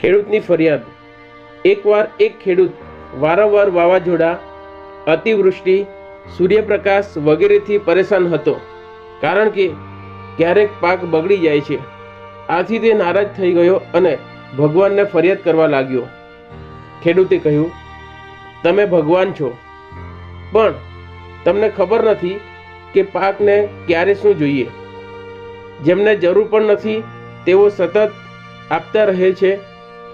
ખેડૂતની ફરિયાદ. એકવાર એક ખેડૂત વારંવાર વાવાઝોડા, અતિવૃષ્ટિ, સૂર્યપ્રકાશ વગેરેથી પરેશાન હતો, કારણ કે ક્યારેક પાક બગડી જાય છે. આથી તે નારાજ થઈ ગયો અને ભગવાનને ફરિયાદ કરવા લાગ્યો. ખેડૂતે કહ્યું, તમે ભગવાન છો. પણ તમને ખબર નથી કે પાકને ક્યારે શું જોઈએ. જેમને જરૂર પણ નથી, તેઓ સતત આપતા રહે છે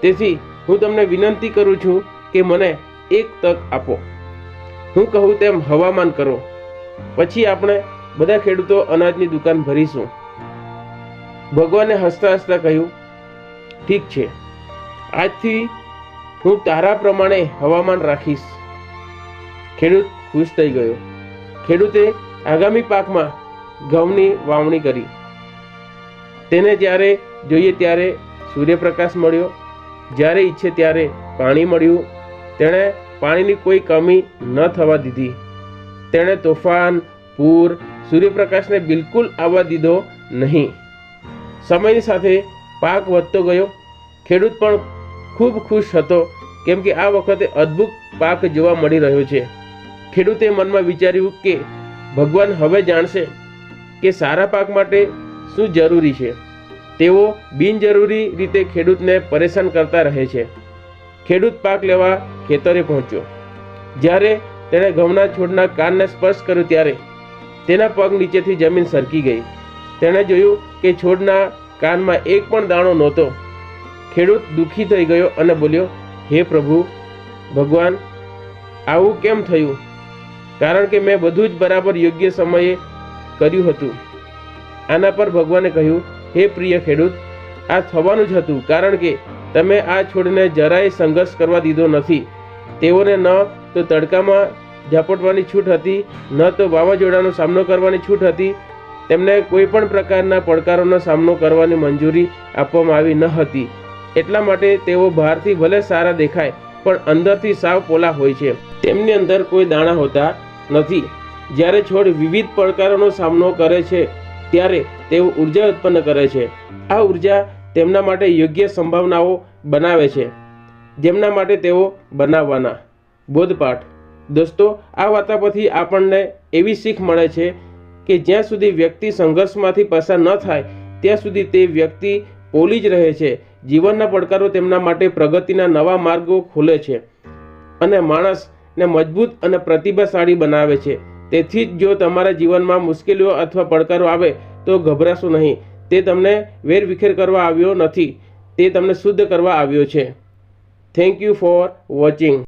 તેથી હું તમને વિનંતી કરું છું કે મને એક તક આપો. હું કહું તેમ હવામાન કરો. પછી આપણે બધા ખેડૂતો અનાજની દુકાન ભરીશું. ભગવાને હસતા હસતા કહ્યું, ઠીક છે. આજથી હું તારા પ્રમાણે હવામાન રાખીશ. ખેડૂત ખુશ થઈ ગયો. ખેડૂતે આગામી પાકમાં ઘઉંની વાવણી કરી. તેને જ્યારે જોઈએ ત્યારે સૂર્યપ્રકાશ મળ્યો. જ્યારે ઈચ્છે ત્યારે પાણી મળ્યું. તેણે પાણીની કોઈ કમી ન થવા દીધી. તેણે તોફાન, પૂર, સૂર્યપ્રકાશને બિલકુલ આવવા દીધો નહીં. સમયની સાથે પાક વધતો ગયો. ખેડૂત પણ ખૂબ ખુશ હતો, કેમ કે આ વખતે અદ્ભુત પાક જોવા મળી રહ્યો છે. ખેડૂતે મનમાં વિચાર્યું કે ભગવાન હવે જાણશે કે સારા પાક માટે શું જરૂરી છે. તેઓ બિનજરૂરી રીતે ખેડૂતને પરેશાન કરતા રહે છે. ખેડૂત પાક લેવા ખેતરે પહોંચ્યો. જ્યારે તેણે ઘઉંના છોડના કાનને સ્પર્શ કર્યો ત્યારે તેના પગ નીચેથી જમીન સરકી ગઈ. તેણે જોયું કે છોડના કાનમાં એક પણ દાણો નહોતો. ખેડૂત દુઃખી થઈ ગયો અને બોલ્યો, હે પ્રભુ, ભગવાન, આવું કેમ થયું? કારણ કે મેં બધું જ બરાબર યોગ્ય સમયે કર્યું હતું. આના પર ભગવાને કહ્યું હે પ્રિય ખેડૂત, આ થવાનું જ હતું કારણ કે તમે આ છોડને જરાય સંઘર્ષ કરવા દીધો નથી. તેઓને ન તો તડકામાં ઝાપટવાની છૂટ હતી, ન તો વાવાઝોડાનો સામનો કરવાની છૂટ હતી. તેમને કોઈ પણ પ્રકારના પડકારોનો સામનો કરવાની મંજૂરી આપવામાં આવી ન હતી. એટલા માટે તેઓ બહારથી ભલે સારા દેખાય, પણ અંદરથી સાવ પોલા હોય છે. તેમની અંદર કોઈ દાણા હોતા નથી. જ્યારે છોડ વિવિધ પડકારોનો સામનો કરે છે ત્યારે તેઓ ઊર્જા ઉત્પન્ન કરે છે. આ ઊર્જા તેમના માટે યોગ્ય સંભાવનાઓ બનાવે છે. જેમના માટે તેઓ બનાવવાના. બોધપાઠ. દોસ્તો, આ વાર્તા પરથી આપણને એવી શીખ મળે છે કે જ્યાં સુધી વ્યક્તિ સંઘર્ષમાંથી પસાર ન થાય, ત્યાં સુધી તે વ્યક્તિ પોલી જ રહે છે. જીવનના પડકારો તેમના માટે પ્રગતિના નવા માર્ગો ખોલે છે અને માણસને મજબૂત અને પ્રતિભાશાળી બનાવે છે. તેથી જ જો તમારા જીવનમાં મુશ્કેલીઓ અથવા પડકારો આવે, તો ગભરાશો નહીં. તે તમને વેરવિખેર કરવા આવ્યો નથી. તે તમને શુદ્ધ કરવા આવ્યો છે. Thank you for watching